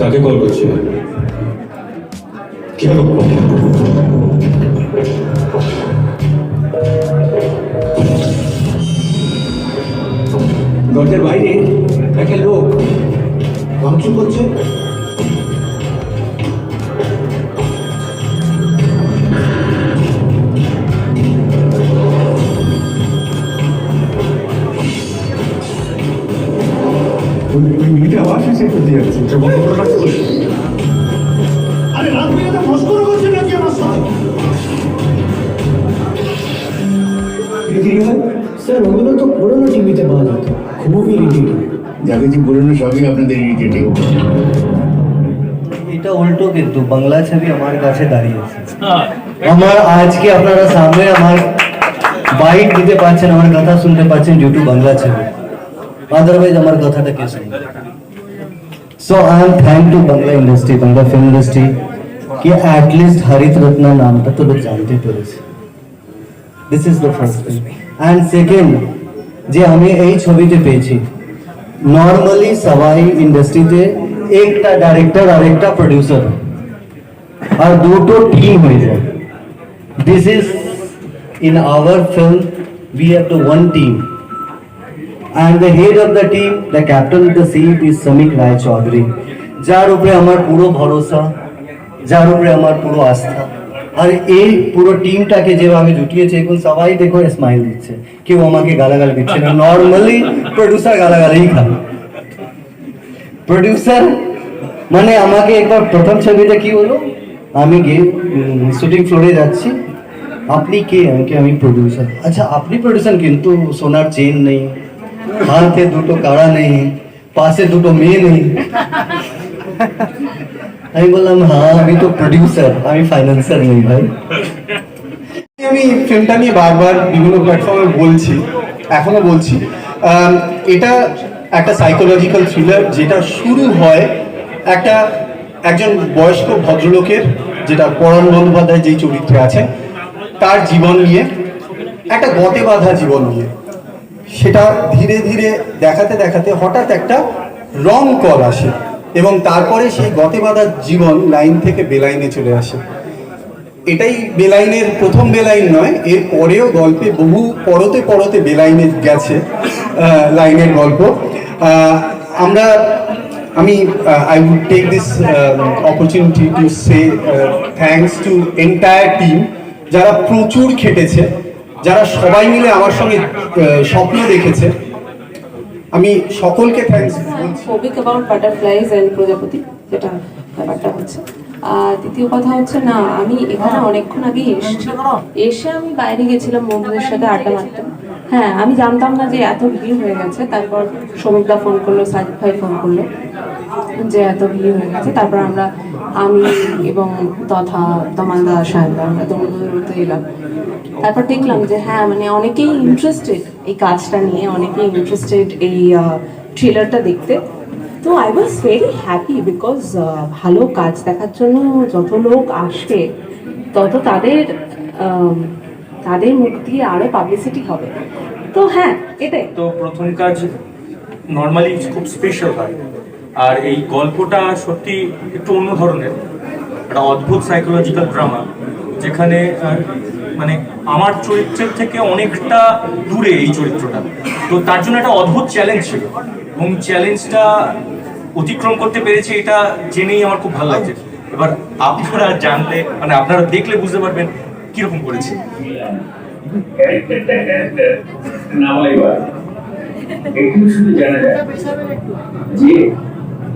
কাকে কল করছি? কেন দরজার বাইরে একটা লোক ভাঙচুর করছে। মেয়েটা আবার শেষে করতে যাচ্ছে আরে রাত বিরাতে মস্করা করছে নাকি আমার সাথে স্যার ওগুলো তো পুরোনো টিভিতে পাওয়া যেত খুবই ইরিটেটিং যা কিছু পুরনো সবই আপনাদের ইরিটেটিং এটা উল্টো কিন্তু বাংলা ছবি আমার কাছে দাঁড়িয়ে আছে। আমার আজকে আপনারা সামনে আমার বাইট দিতে পারছেন আমার কথা শুনতে পাচ্ছেন বাংলা ছবি। আদারওয়াইজ আমার কথাটা কে শুনবে? So I am thank to Bangla industry Bangla film industry कि एटलीस्ट हरित रत्न नाम का तो लोग जानते tourist this is the first and second जे, हमें यही छवि पे नॉर्मली सवाई इंडस्ट्री से एक डायरेक्टर और एक प्रोड्यूसर और दो तो टीम हो जाए। This is in our film we have to one team and the head of the team, the captain of the seat is Samik Rai Chaudhary. যার উপরে আমার পুরো ভরসা যার উপরে আমার পুরো আস্থা। আর এই পুরো টিমটাকে যেভাবে জুটিয়েছে এখন সবাই দেখো স্মাইল দিচ্ছে। কেউ আমাকে গালাগাল দিচ্ছে না। নর্মালি প্রডিউসার গালাগালই খায় প্রডিউসার মানে আমাকে একবার প্রথম ছবিটা কি হলো? আমি গিয়ে শুটিং ফ্লোরে যাচ্ছি। আপনি আমি কি আমি প্রডিউসার আচ্ছা আপনি প্রডিউসার কিন্তু সোনার চেন নেই। হাতে দুটো কাড়া নেই, পাশে দুটো মেয়ে নেই। আমি বললাম হ্যাঁ আমি তো প্রডিউসার আমি ফাইন্যান্সার নেই ভাই। আমি ফিল্মটা নিয়ে বারবার বিভিন্ন প্ল্যাটফর্মে বলছি, এখনও বলছি। এটা একটা সাইকোলজিক্যাল থ্রিলার যেটা শুরু হয় একটা একজন বয়স্ক ভদ্রলোকের, যেটা পরাণ বন্দ্যোপাধ্যায় যেই চরিত্রে আছেন তার জীবন নিয়ে, একটা গতে বাঁধা জীবন নিয়ে। সেটা ধীরে ধীরে দেখাতে দেখাতে হঠাৎ একটা রং কল আসে এবং তারপরে সেই গতে বাঁধা জীবন লাইন থেকে বেলাইনে চলে আসে। এটাই বেলাইনের প্রথম বেলাইন নয়, এর পরেও গল্পে বহু পরতে পরতে বেলাইনে গেছে লাইনের গল্প। আমরা, আমি I would take this opportunity to say thanks to entire team যারা প্রচুর খেটেছে। যারা সবাই মিলে আমার সঙ্গে স্বপ্ন দেখেছে আমি সকলকে থ্যাঙ্কস বলছি ফোবিক অ্যাবাউট বাটারফ্লাইজ অ্যান্ড প্রজাপতি যেটা ব্যাপারটা হচ্ছে। আর দ্বিতীয় কথা হচ্ছে না আমি এখানে অনেকক্ষণ আগে এসেছি। এসে আমি বাইরে গেছিলাম বন্ধুদের সাথে আড্ডা মারতে। হ্যাঁ আমি জানতাম না যে এত ভিড় হয়ে গেছে। তারপর শ্রমিকদা ফোন করল সাজিদ ভাই ফোন করল যে এত ভিড় হয়ে গেছে। তারপর আমরা আমি এবং তথা তমালদা সাহেবরা আমরা দৌড় দৌড়তে এলাম। তারপর দেখলাম যে হ্যাঁ মানে অনেকেই ইন্টারেস্টেড এই কাজটা নিয়ে, অনেকেই ইন্টারেস্টেড এই ট্রেলারটা দেখতে। তো I was very happy because ভালো কাজ দেখার জন্য যত লোক আসে তত তাদের তাদের মুখ দিয়ে আরও পাবলিসিটি হবে। তো হ্যাঁ এটাই। তো প্রথম কাজ নর্মালি খুব স্পেশাল হয়। আর এই গল্পটা সত্যি একটু অন্য ধরনের। একটা অদ্ভুত সাইকোলজিক্যাল ড্রামা যেখানে মানে আমার চরিত্রের থেকে অনেকটা দূরে এই চরিত্রটা। তো তার জন্য একটা অদ্ভুত চ্যালেঞ্জ ছিল এবং চ্যালেঞ্জটা অতিক্রম করতে পেরেছি এটা জেনেই আমার খুব ভালো লাগছে। এবার আপনারা জানলে মানে আপনারা দেখলে বুঝতে পারবেন কীরকম করেছি। জানা যায়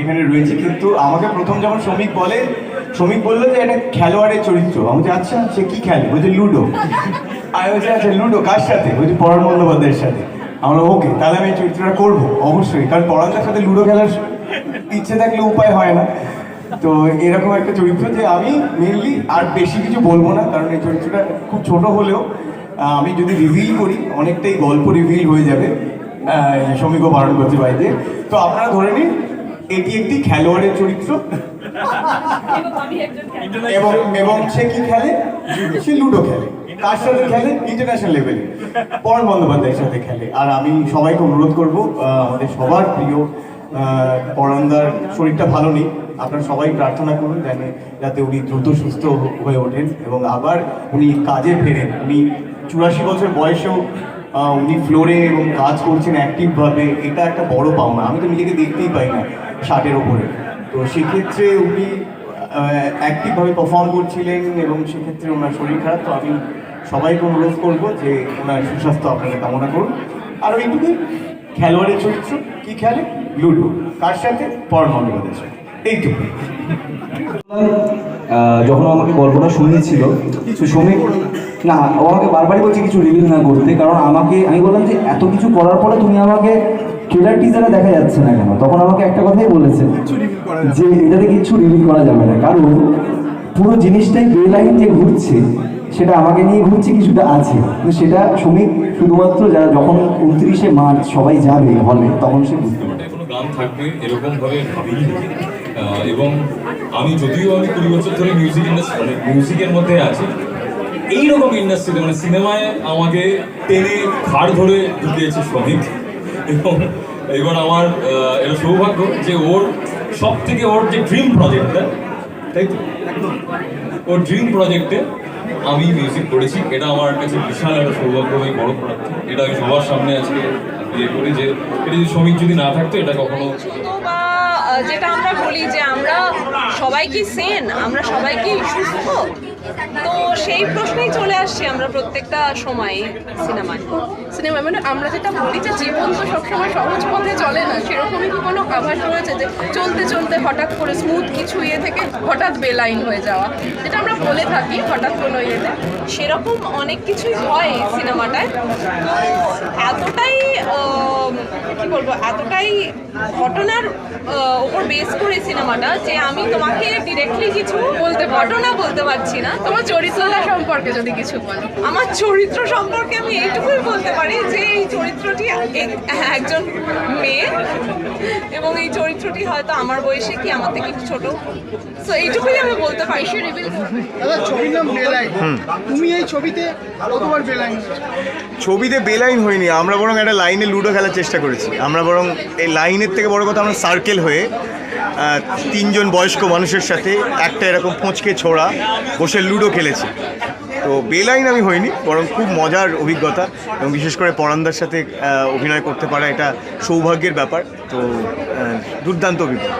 এখানে রয়েছে। কিন্তু আমাকে প্রথম যখন শ্রমিক বলে, শ্রমিক বলল যে এটা খেলোয়াড়ের চরিত্র। আমি বলছি আচ্ছা সে কি খেলে? বলছে, লুডো। আমি বলছি আচ্ছা লুডো, কার সাথে? বলছি পরাণ বন্দ্যোপাধ্যায়ের সাথে। আমরা ওকে, তাহলে আমি এই চরিত্রটা করব, অবশ্যই। কারণ পরাণদার সাথে লুডো খেলার ইচ্ছে থাকলে উপায় হয় না। তো এরকম একটা চরিত্র যে আমি মেনলি আর বেশি কিছু বলব না, কারণ এই চরিত্রটা খুব ছোট হলেও আমি যদি রিভিল করি, অনেকটাই গল্প রিভিল হয়ে যাবে। শ্রমিকও বারণ করছে বাইরে তো আপনারা ধরে নিন, এটি একটি খেলোয়াড়ের চরিত্র। এবং এবং সে কি খেলে? সে লুডো খেলে। কার সাথে খেলে ইন্টারন্যাশনাল লেভেলে পরম বন্দ্যোপাধ্যায়ের সাথে খেলে। আর আমি সবাইকে অনুরোধ করব আমাদের সবার প্রিয় পরান্দার শরীরটা ভালো নেই। আপনারা সবাই প্রার্থনা করুন যেন, যাতে উনি দ্রুত সুস্থ হয়ে ওঠেন এবং আবার উনি কাজে ফেরেন। উনি চুরাশি বছর বয়সেও উনি ফ্লোরে এবং কাজ করছেন অ্যাক্টিভভাবে এটা একটা বড় পাওনা। আমি তো নিজেকে দেখতেই পাই না ষাটের ওপরে। তো সেক্ষেত্রে উনি অ্যাক্টিভভাবে পারফর্ম করছিলেন এবং সেক্ষেত্রে ওনার শরীর খারাপ। তো আমি সবাইকে অনুরোধ করব যে ওনার সুস্বাস্থ্য আপনারা কামনা করুন। আর ওইটুকুই, খেলোয়াড়ের চরিত্র। কী খেলে? লুডো। কার সাথে? পরম বন্দ্যোপাধ্যায়ের সাথে। যখন আমাকে গল্পটা শুনিয়েছিল তো শ্রমিক না ও আমাকে বারবারই বলছে কিছু রিভিল না করতে কারণ আমাকে আমি বললাম যে এত কিছু করার পরে তুমি আমাকে ট্রেলার টিজারে দেখা যাচ্ছে না কেন? তখন আমাকে একটা কথাই বলেছে যে এটাতে কিছু রিভিল করা যাবে না। কারণ পুরো জিনিসটাই বে লাইন যে ঘুরছে সেটা আমাকে নিয়ে ঘুরছে কিছুটা আছে। কিন্তু সেটা শ্রমিক শুধুমাত্র যারা যখন উনত্রিশে মার্চ সবাই যাবে হলে তখন সে বুঝতে পারবে। কোনো গান থাকবে? এরকম ভাবে ভাবিনি। আহ, এবং আমি যদিও আমি কুড়ি বছর ধরে মিউজিক ইন্ডাস্ট্রি মানে মিউজিকের মধ্যে আছি, এইরকম ইন্ডাস্ট্রিতে মানে সিনেমায় আমাকে টেনে ঘাড় ধরে ঢুকিয়েছে শ্রমিক এবং এবার আমার এটা সৌভাগ্য যে ওর সব থেকে ওর যে ড্রিম প্রজেক্টটা তাই তো? ওর ড্রিম প্রজেক্টে আমি মিউজিক করেছি। এটা আমার কাছে বিশাল একটা সৌভাগ্য আমি বড় প্রার্থী এটা আমি সবার সামনে আজকে বিয়ে করি যে, এটা যদি শ্রমিক যদি না থাকতো, এটা কখনো যেটা আমরা বলি যে আমরা সবাই কি সেন আমরা সবাই কি সুস্থ? তো সেই প্রশ্নেই চলে আসছি আমরা প্রত্যেকটা সময় সিনেমায়। সিনেমা মানে আমরা যেটা বলি যে জীবন তো সবসময় সহজ পথে চলে না সেরকমই কি কোনো আভাস রয়েছে যে চলতে চলতে হঠাৎ করে স্মুথ কিছু ইয়ে থেকে হঠাৎ বেলাইন হয়ে যাওয়া? যেটা আমরা বলে থাকি হঠাৎ কোনো ইয়েতে। সেরকম অনেক কিছুই হয় সিনেমাটায়। তো এতটাই কি বলব এতটাই ঘটনার উপর বেস করে সিনেমাটা যে আমি তোমাকে ডিরেক্টলি কিছু বলতে ঘটনা বলতে পারছি না। তোমার চরিত্রটা সম্পর্কে যদি কিছু বলো। আমার চরিত্র সম্পর্কে আমি এইটুকুই বলতে পারি যে এই চরিত্রটি একজন মেয়ে এবং এই চরিত্রটি হয়তো আমার বয়সে কি আমার থেকে একটু ছোট। তো এইটুকুই আমি বলতে পারি। ছবির নাম বেলাইন তুমি এই ছবিতে কতবার বেলাইন ছবিতে বেলাইন হয়নি আমরা বরং একটা লাইনে লুডো খেলার চেষ্টা করেছি। আমরা বরং এই লাইনের থেকে বড় কথা আমরা সার্কেল হয়ে তিনজন বয়স্ক মানুষের সাথে একটা এরকম পুঁচকে ছোড়া বসে লুডো খেলেছি। তো বেলাইন আমি হইনি বরং খুব মজার অভিজ্ঞতা এবং বিশেষ করে পরান্দার সাথে অভিনয় করতে পারা এটা সৌভাগ্যের ব্যাপার। তো দুর্দান্ত অভিজ্ঞতা।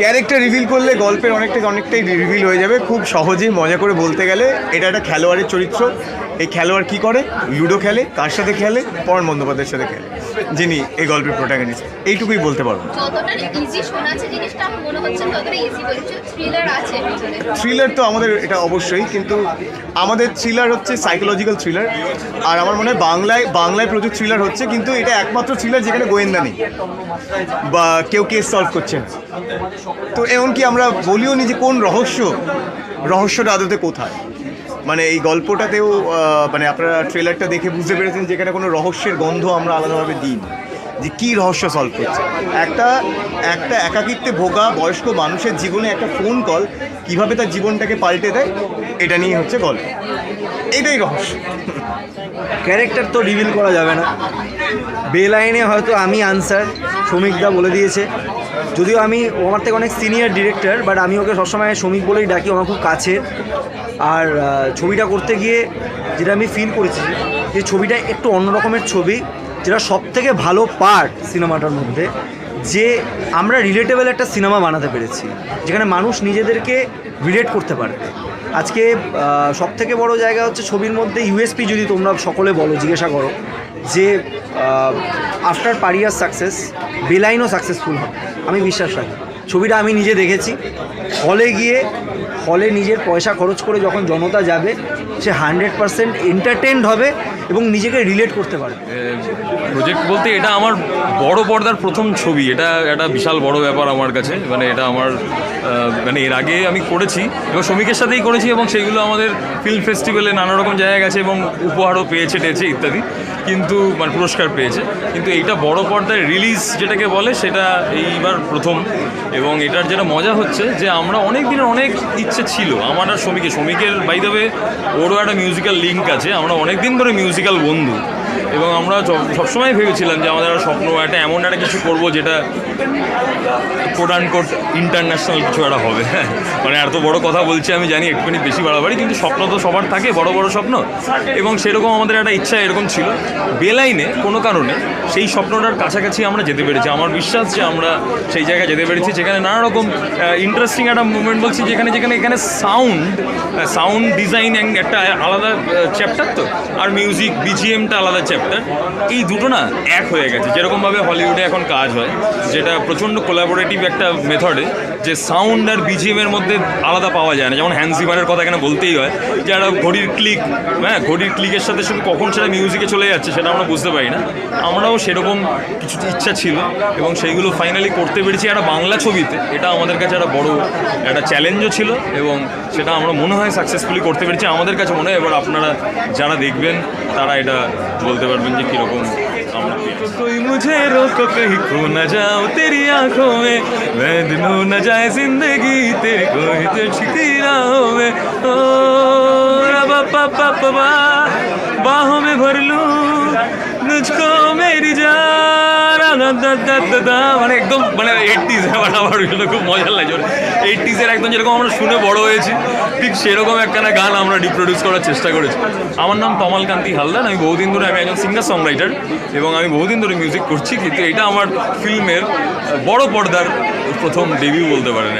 ক্যারেক্টারে রিভিল করলে গল্পের অনেকটা অনেকটাই রিভিল হয়ে যাবে। খুব সহজেই মজা করে বলতে গেলে এটা একটা খেলোয়াড়ের চরিত্র। এই খেলোয়াড় কি করে? লুডো খেলে কার সাথে খেলে পরম বন্দ্যোপাধ্যায়ের সাথে খেলে। যিনি এই গল্পের প্রোটাগনিস্ট এইটুকুই বলতে পারব থ্রিলার থ্রিলার তো আমাদের এটা অবশ্যই কিন্তু আমাদের থ্রিলার হচ্ছে সাইকোলজিক্যাল থ্রিলার আর আমার মনে হয় বাংলায় বাংলায় প্রচুর থ্রিলার হচ্ছে কিন্তু এটা একমাত্র থ্রিলার যেখানে গোয়েন্দা নেই বা কেউ কেস সলভ করছে না। তো এমনকি আমরা বলিও নি যে কোন রহস্য রহস্যটা আদতে কোথায়। মানে এই গল্পটাতেও মানে আপনারা ট্রেলারটা দেখে বুঝতে পেরেছেন যেখানে কোনো রহস্যের গন্ধ আমরা আলাদাভাবে দিই। যে কী রহস্য সলভ করছে। একটা একটা একাকিত্বে ভোগা বয়স্ক মানুষের জীবনে একটা ফোন কল কীভাবে তার জীবনটাকে পাল্টে দেয়, এটা নিয়ে হচ্ছে গল্প। এটাই রহস্য। ক্যারেক্টার তো রিভিল করা যাবে না। বেলাইনে হয়তো আমি আনসার শ্রমিকদা বলে দিয়েছে। যদিও আমি আমার থেকে অনেক সিনিয়র ডিরেক্টর বাট আমি ওকে সবসময় শ্রমিক বলেই ডাকি আমার খুব কাছের আর ছবিটা করতে গিয়ে যেটা আমি ফিল করেছি, যে ছবিটা একটু অন্য রকমের ছবি, যেটা সব থেকে ভালো পার্ট সিনেমাটার মধ্যে, যে আমরা রিলেটেবল একটা সিনেমা বানাতে পেরেছি, যেখানে মানুষ নিজেদেরকে রিলেট করতে পারবে। আজকে সব থেকে বড় জায়গা হচ্ছে ছবির মধ্যে ইউএসপি যদি তোমরা সকলে বলো, জিজ্ঞাসা করো যে আফটার পারিয়ার সাকসেস বেলাইনও সাকসেসফুল হবে, আমি বিশ্বাস রাখি। ছবিটা আমি নিজে দেখেছি। হলে গিয়ে হলে নিজের পয়সা খরচ করে যখন জনতা যাবে, সে হান্ড্রেড পারসেন্ট এন্টারটেনড হবে এবং নিজেকে রিলেট করতে পারে প্রজেক্ট বলতে এটা আমার বড় পর্দার প্রথম ছবি। এটা একটা বিশাল বড় ব্যাপার আমার কাছে। মানে এটা আমার মানে এর আগে আমি করেছি এবং শ্রমিকের সাথেই করেছি এবং সেইগুলো আমাদের ফিল্ম ফেস্টিভ্যালে নানা রকম জায়গায় গেছে এবং উপহারও পেয়েছে টেয়েছে ইত্যাদি। কিন্তু মানে পুরস্কার পেয়েছে। কিন্তু এইটা বড় পর্দায় রিলিজ যেটাকে বলে, সেটা এইবার প্রথম। এবং এটার যেটা মজা হচ্ছে যে আমরা অনেক দিনের অনেক ইচ্ছে ছিল। আমার আর শ্রমিকের। শ্রমিকের বাইদাবে ওরও একটা মিউজিক্যাল লিঙ্ক আছে। আমরা অনেক দিন ধরে মিউজিক্যাল বন্ধু। এবং আমরা সবসময় ভেবেছিলাম যে আমাদের স্বপ্ন, একটা এমন একটা কিছু করব যেটা কোট কোট ইন্টারন্যাশনাল কিছু একটা হবে। মানে এত বড় কথা বলছি আমি জানি একটুখানি বেশি বাড়াবাড়ি, কিন্তু স্বপ্ন তো সবার থাকে, বড় বড় স্বপ্ন। এবং সেরকম আমাদের একটা ইচ্ছা এরকম ছিল। বেলাইনে কোনো কারণে সেই স্বপ্নটার কাছাকাছি আমরা যেতে পেরেছি। আমার বিশ্বাস যে আমরা সেই জায়গায় যেতে পেরেছি, যেখানে নানা রকম ইন্টারেস্টিং একটা মুভমেন্ট বলছি, যেখানে যেখানে এখানে সাউন্ড সাউন্ড ডিজাইন একটা আলাদা চ্যাপ্টার তো। আর মিউজিক বিজিএমটা আলাদা চ্যাপ্টার এই দুটো না এক হয়ে গেছে। যেরকমভাবে হলিউডে এখন কাজ হয়, যেটা প্রচণ্ড কোলাবোরেটিভ একটা মেথডে যে সাউন্ড আর বিজিএমের মধ্যে আলাদা পাওয়া যায় না। যেমন হ্যান্সিমারের কথা এখানে বলতেই হয়, যে একটা ঘড়ির ক্লিক হ্যাঁ ঘড়ির ক্লিকের সাথে সাথে কখন সেটা মিউজিকে চলে যাচ্ছে সেটা আমরা বুঝতে পারি না। আমরাও সেরকম কিছু ইচ্ছা ছিল এবং সেইগুলো ফাইনালি করতে পেরেছি একটা বাংলা ছবিতে। এটা আমাদের কাছে একটা বড় একটা চ্যালেঞ্জও ছিল এবং সেটা আমরা মনে হয় সাকসেসফুলি করতে পেরেছি। আমাদের কাছে মনে হয়, এবার আপনারা যারা দেখবেন, তারা এটা বলতে পারবেন যে কীরকম আমরা পেয়েছি। कोई मुझे रोको कहीं खो न जाओ तेरी आंखों में मैं दिनों न जाए जिंदगी तेरे कोई तो छिपी राहों में ओ रबा पा पा पा पा, बाहों में भर लूं मुझको मेरी जान দা দা দা দা দা মানে একদম মানে এইটিজ আমার আমার ওইগুলো খুব মজা লাগে। এইটিজের একদম যেরকম আমরা শুনে বড় হয়েছি, ঠিক সেরকম একখানা গান আমরা রিপ্রোডিউস করার চেষ্টা করেছি। আমার নাম তমালকান্তি হালদার, আমি বহুদিন ধরে আমি একজন সিঙ্গার সং রাইটার এবং আমি বহুদিন ধরে মিউজিক করছি, কিন্তু এটা আমার ফিল্মের বড় পর্দার প্রথম ডেবিউ বলতে পারেন